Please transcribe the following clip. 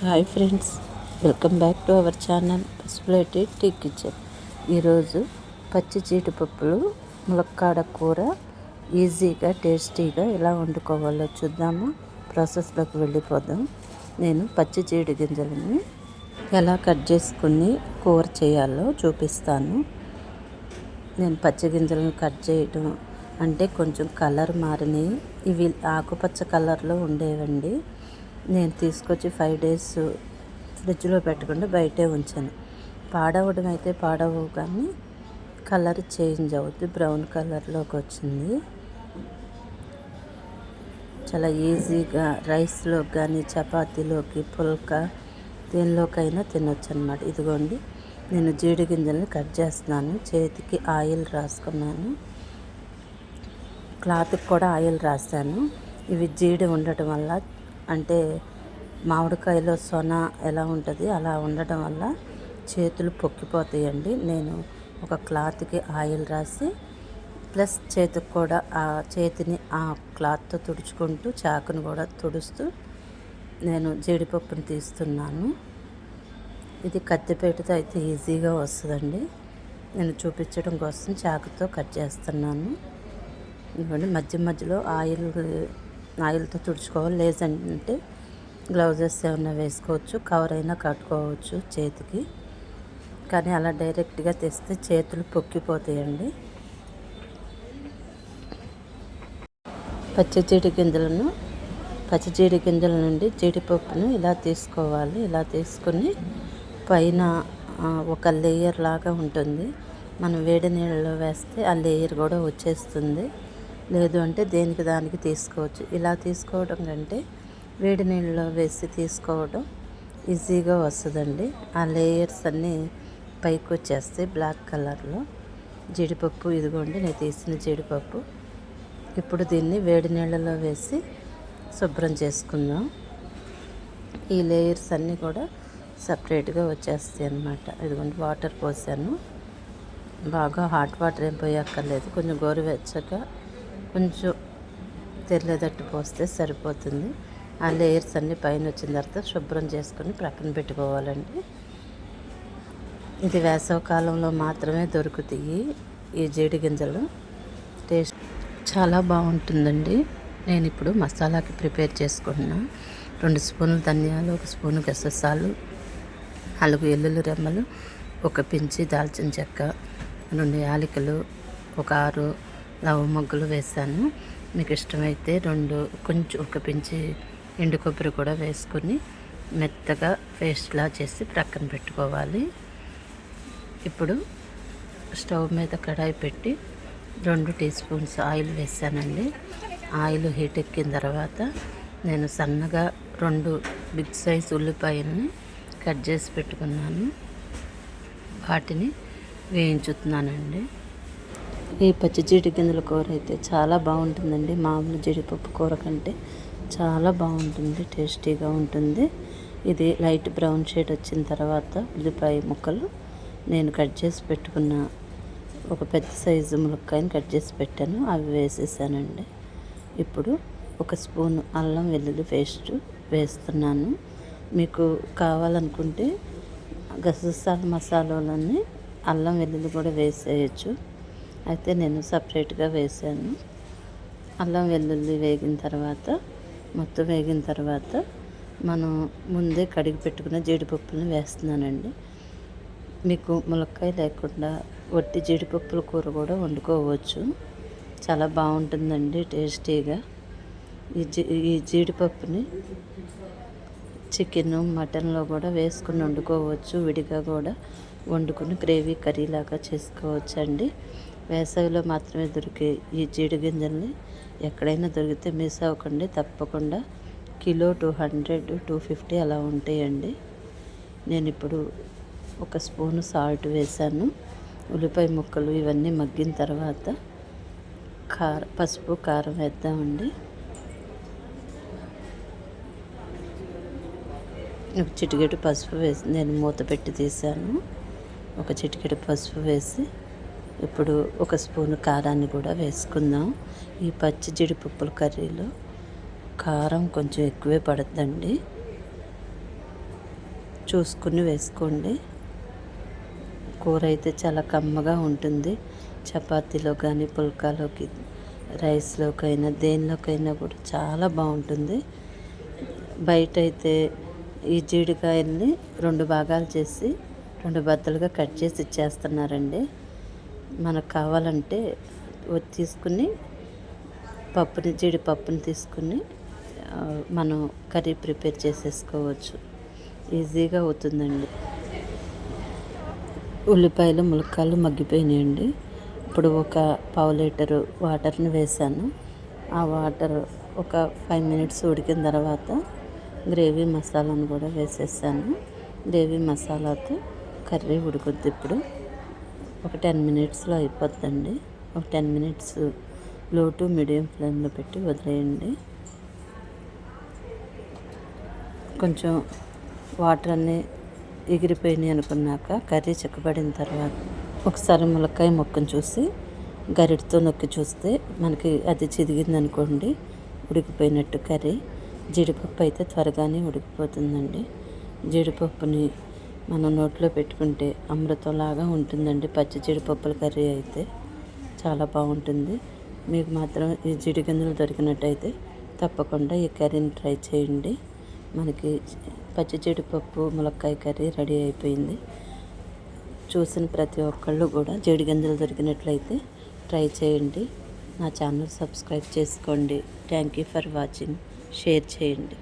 Hi friends welcome back to our channel Pasupuleti T kitchen. ఈరోజు పచ్చి జీడిపప్పులు ములక్కాడ కూర ఈజీగా టేస్టీగా ఎలా వండుకోవాలో చూద్దాము. ప్రాసెస్లోకి వెళ్ళిపోదాం. నేను పచ్చి జీడి గింజలని ఎలా కట్ చేసుకుని కూర చేయాలో చూపిస్తాను. నేను పచ్చి గింజలను కట్ చేయడం అంటే కొంచెం కలర్ మారినాయి. ఇవి ఆకుపచ్చ కలర్లో ఉండేవండి. నేను తీసుకొచ్చి ఫైవ్ డేస్ ఫ్రిడ్జ్లో పెట్టకుండా బయటే ఉంచాను. పాడవడం అయితే పాడవు కానీ కలర్ చేంజ్ అవుద్ది. బ్రౌన్ కలర్లోకి వచ్చింది. చాలా ఈజీగా రైస్లోకి కానీ చపాతీలోకి పుల్కా దేనిలోకైనా తినొచ్చు అనమాట ఇదిగోండి నేను జీడి గింజల్ని కట్ చేస్తున్నాను. చేతికి ఆయిల్ రాసుకున్నాను. క్లాత్కి కూడా ఆయిల్ రాశాను. ఇవి జీడి ఉండటం వల్ల అంటే మామిడికాయలో సొన ఎలా ఉంటుంది అలా ఉండటం వల్ల చేతులు పొక్కిపోతాయండి. నేను ఒక క్లాత్కి ఆయిల్ రాసి ప్లస్ చేతికి కూడా ఆ చేతిని ఆ క్లాత్తో తుడుచుకుంటూ చాకును కూడా తుడుస్తూ నేను జీడిపప్పుని తీస్తున్నాను. ఇది కత్తిపేటతో అయితే ఈజీగా వస్తుందండి. నేను చూపించడం కోసం చాకుతో కట్ చేస్తున్నాను. ఇవ్వండి మధ్య మధ్యలో ఆయిల్ ఆయిల్తో తుడుచుకోవాలి. లేదంటే గ్లౌజెస్ ఏమైనా వేసుకోవచ్చు కవర్ అయినా కట్టుకోవచ్చు చేతికి. కానీ అలా డైరెక్ట్గా తెస్తే చేతులు పొక్కిపోతాయండి. పచ్చి జీడి గింజలను పచ్చి జీడి గింజల నుండి జీడిపప్పును ఇలా తీసుకోవాలి. ఇలా తీసుకుని పైన ఒక లేయర్ లాగా ఉంటుంది. మనం వేడి నీళ్ళలో వేస్తే ఆ లేయర్ కూడా వచ్చేస్తుంది. లేదు అంటే దేనికి దానికి తీసుకోవచ్చు. ఇలా తీసుకోవడం కంటే వేడి నీళ్ళలో వేసి తీసుకోవడం ఈజీగా వస్తుందండి. ఆ లేయర్స్ అన్నీ పైకి వచ్చేస్తాయి బ్లాక్ కలర్లో. జీడిపప్పు ఇదిగోండి నేను తీసిన జీడిపప్పు. ఇప్పుడు దీన్ని వేడి నీళ్ళలో వేసి శుభ్రం చేసుకుందాం. ఈ లేయర్స్ అన్నీ కూడా సపరేట్గా వచ్చేస్తాయి అన్నమాట. ఇదిగోండి వాటర్ పోసాను. బాగా హాట్ వాటర్ ఏం పోయక్కర్లేదు. కొంచెం గోరువెచ్చగా కొంచెం తెల్లదట్టు పోస్తే సరిపోతుంది. ఆ లేయర్స్ అన్నీ పైన వచ్చిన తర్వాత శుభ్రం చేసుకొని ప్రక్కన పెట్టుకోవాలండి. ఇది వేసవ కాలంలో మాత్రమే దొరుకుతాయి ఈ జీడి గింజలు. టేస్ట్ చాలా బాగుంటుందండి. నేను ఇప్పుడు మసాలాకి ప్రిపేర్ చేసుకుంటున్నా. రెండు స్పూన్లు ధనియాలు ఒక స్పూను గససాలు నాలుగు ఎల్లుల్లి రెమ్మలు ఒక పించి దాల్చిన చెక్క రెండు యాలకులు ఒక ఆరు లవ్ మొగ్గలు వేసాను మీకు ఇష్టమైతే రెండు కొంచెం ఒక పించి ఎండు కొబ్బరి కూడా వేసుకొని మెత్తగా పేస్ట్లా చేసి ప్రక్కన పెట్టుకోవాలి. ఇప్పుడు స్టవ్ మీద కడాయి పెట్టి రెండు టీ స్పూన్స్ ఆయిల్ వేసానండి ఆయిల్ హీట్ ఎక్కిన తర్వాత నేను సన్నగా రెండు బిగ్ సైజ్ ఉల్లిపాయలని కట్ చేసి పెట్టుకున్నాను. వాటిని వేయించుతున్నానండి. ఈ పచ్చి జీడి గింజల కూర అయితే చాలా బాగుంటుందండి. మామూలు జీడిపప్పు కూర కంటే చాలా బాగుంటుంది టేస్టీగా ఉంటుంది. ఇది లైట్ బ్రౌన్ షేడ్ వచ్చిన తర్వాత ఉల్లిపాయ ముక్కలు నేను కట్ చేసి పెట్టుకున్న ఒక పెద్ద సైజు ములక్కాయని కట్ చేసి పెట్టాను. అవి వేసేసానండి. ఇప్పుడు ఒక స్పూన్ అల్లం వెల్లుల్లి పేస్ట్ వేస్తున్నాను. మీకు కావాలనుకుంటే గసగసాల మసాలాలన్నీ అల్లం వెల్లుల్లి కూడా వేసేయచ్చు. అయితే నేను సపరేట్గా వేసాను అల్లం వెల్లుల్లి వేగిన తర్వాత మొత్తం వేగిన తర్వాత మనం ముందే కడిగి పెట్టుకున్న జీడిపప్పులను వేస్తున్నానండి. మీకు ములక్కాయ లేకుండా వట్టి జీడిపప్పుల కూర కూడా వండుకోవచ్చు. చాలా బాగుంటుందండి టేస్టీగా. ఈ జీ ఈ జీడిపప్పుని చికెన్ మటన్లో కూడా వేసుకుని వండుకోవచ్చు. విడిగా కూడా వండుకుని గ్రేవీ కర్రీలాగా చేసుకోవచ్చు అండి వేసవిలో మాత్రమే దొరికే ఈ జీడి గింజల్ని ఎక్కడైనా దొరికితే మిస్ అవ్వకండి. తప్పకుండా kilo two hundred two fifty అలా ఉంటాయండి. నేను ఇప్పుడు ఒక స్పూను సాల్ట్ వేసాను. ఉల్లిపాయ ముక్కలు ఇవన్నీ మగ్గిన తర్వాత కార పసుపు కారం వేద్దామండి. ఒక చిటికెడు పసుపు వేసి నేను మూత పెట్టి తీసాను. ఒక చిటికెడు పసుపు వేసి ఇప్పుడు ఒక స్పూన్ కారాన్ని కూడా వేసుకుందాం. ఈ పచ్చి జీడిపప్పుల కర్రీలో కారం కొంచెం ఎక్కువే పడుతుందండి చూసుకుని వేసుకోండి. కూర అయితే చాలా కమ్మగా ఉంటుంది. చపాతీలో కానీ పుల్కాలోకి రైస్లోకైనా దేనిలోకైనా కూడా చాలా బాగుంటుంది. బయట అయితే ఈ జీడికాయల్ని రెండు భాగాలు చేసి రెండు బద్దలుగా కట్ చేసి ఇచ్చేస్తున్నారండి. మనకు కావాలంటే తీసుకుని పప్పుని జీడిపప్పుని తీసుకుని మనం కర్రీ ప్రిపేర్ చేసేసుకోవచ్చు. ఈజీగా అవుతుందండి. ఉల్లిపాయలు ములక్కాయలు మగ్గిపోయినాయండి. ఇప్పుడు ఒక పావు లీటరు వాటర్ని వేసాను ఆ వాటర్ ఒక ఫైవ్ మినిట్స్ ఉడికిన తర్వాత గ్రేవీ మసాలాను కూడా వేసేసాను. గ్రేవీ మసాలాతో కర్రీ ఉడుకుద్ది ఇప్పుడు. ఒక టెన్ మినిట్స్లో అయిపోద్దండి. ఒక టెన్ మినిట్స్లో టు మీడియం ఫ్లేమ్లో పెట్టి వదిలేయండి. కొంచెం వాటర్ అన్నీ ఎగిరిపోయినాయి అనుకున్నాక కర్రీ చిక్కబడిన తర్వాత ఒకసారి ములక్కాయ మొక్కను చూసి గరిటితో నొక్కి చూస్తే మనకి అది చిదిగింది అనుకోండి ఉడికిపోయినట్టు కర్రీ. జీడిపప్పు అయితే త్వరగానే ఉడికిపోతుందండి. జీడిపప్పుని మనం నోట్లో పెట్టుకుంటే అమృతంలాగా ఉంటుందండి. పచ్చి జీడిపప్పుల కర్రీ అయితే చాలా బాగుంటుంది. మీకు మాత్రం ఈ జీడి గింజలు దొరికినట్టయితే తప్పకుండా ఈ కర్రీని ట్రై చేయండి. మనకి పచ్చి జీడిపప్పు ములక్కాయ కర్రీ రెడీ అయిపోయింది. చూసిన ప్రతి ఒక్కళ్ళు కూడా జీడి గింజలు దొరికినట్లయితే ట్రై చేయండి. నా ఛానల్ సబ్స్క్రైబ్ చేసుకోండి. Thank you for watching. Share చేయండి.